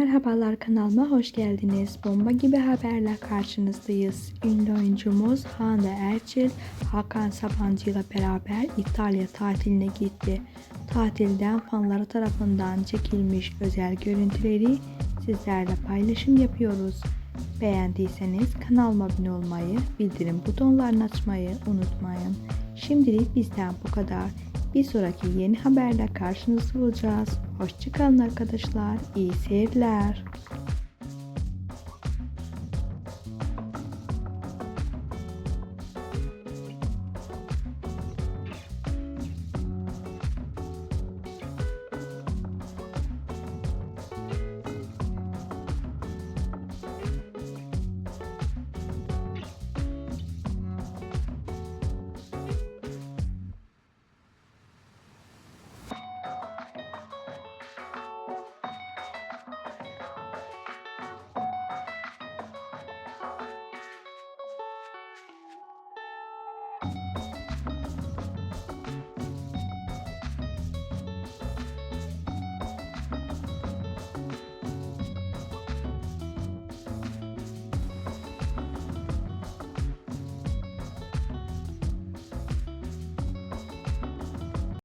Merhabalar kanalıma hoş geldiniz. Bomba gibi haberle karşınızdayız. Ünlü oyuncumuz Hande Erçel, Hakan Sabancı ile beraber İtalya tatiline gitti. Tatilden fanları tarafından çekilmiş özel görüntüleri sizlerle paylaşım yapıyoruz. Beğendiyseniz kanalıma abone olmayı, bildirim butonlarını açmayı unutmayın. Şimdilik bizden bu kadar. Bir sonraki yeni haberle karşınızda olacağız. Hoşçakalın arkadaşlar. İyi seyirler.